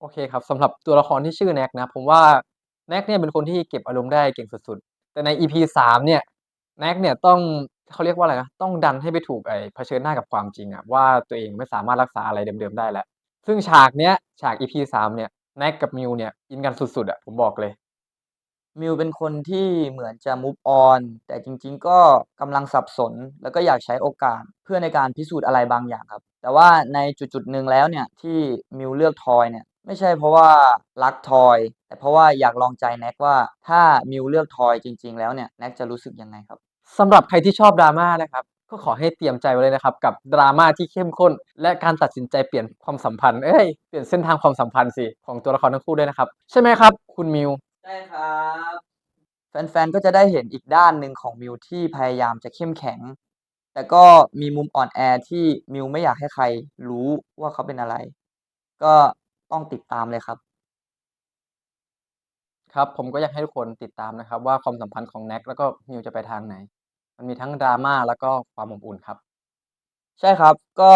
โอเคครับสำหรับตัวละครที่ชื่อแน็กนะ ผมว่าแน็กเนี่ยเป็นคนที่เก็บอารมณ์ได้เก่งสุดๆ แต่ใน EP 3เนี่ยแน็กเนี่ยต้องเขาเรียกว่าอะไรนะต้องดันให้ไปถูกไอ้เผชิญหน้ากับความจริงอะว่าตัวเองไม่สามารถรักษาอะไรเดิมๆได้แล้ว ซึ่งฉากเนี้ยฉาก EP 3เนี่ยแน็กกับมิวเนี่ยอินกันสุดๆอะผมบอกเลย มิวเป็นคนที่เหมือนจะ move on แต่จริง ๆ ก็กำลังสับสน แล้วก็อยากใช้โอกาสเพื่อในการพิสูจน์อะไรบางอย่างครับ แต่ว่าในจุดๆหนึ่งแล้วเนี่ยที่มิวเลือกทอยเนี่ย ไม่ใช่เพราะว่ารักทอย แต่เพราะว่าอยากลองใจแน็กว่าถ้ามิวเลือกทอยจริง ๆ แล้วเนี่ยแน็กจะรู้สึกยังไงครับ?สำหรับใครที่ชอบ drama นะครับ ก็ขอให้เตรียมใจไว้เลยนะครับ กับ drama ที่เข้มข้น และการตัดสินใจเปลี่ยนความสัมพันธ์เอ๊ยเปลี่ยนเส้นทางความสัมพันธ์สิของตัวละครทั้งคู่ด้วยนะครับ ใช่ไหมครับ คุณมิว?ใช่ครับ แฟนๆ ก็จะได้เห็นอีกด้านหนึ่งของมิวที่พยายามจะเข้มแข็ง แต่ก็มีมุมอ่อนแอที่มิวไม่อยากให้ใครรู้ว่าเขาเป็นอะไร ก็ ต้องติดตามเลยครับ ครับ ผมก็อยากให้ทุกคนติดตามนะครับว่า ความสัมพันธ์ของแน็กแล้วก็มิวจะไปทางไหน มันมีทั้งดราม่าแล้วก็ความอบอุ่นครับ ใช่ครับ ก็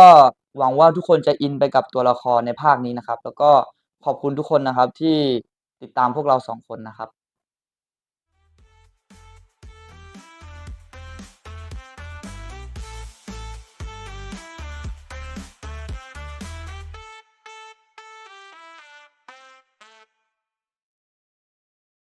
หวังว่าทุกคนจะอินไปกับตัวละครในภาคนี้นะครับ แล้วก็ขอบคุณทุกคนนะครับที่ติดตามพวกเราสองคนนะครับ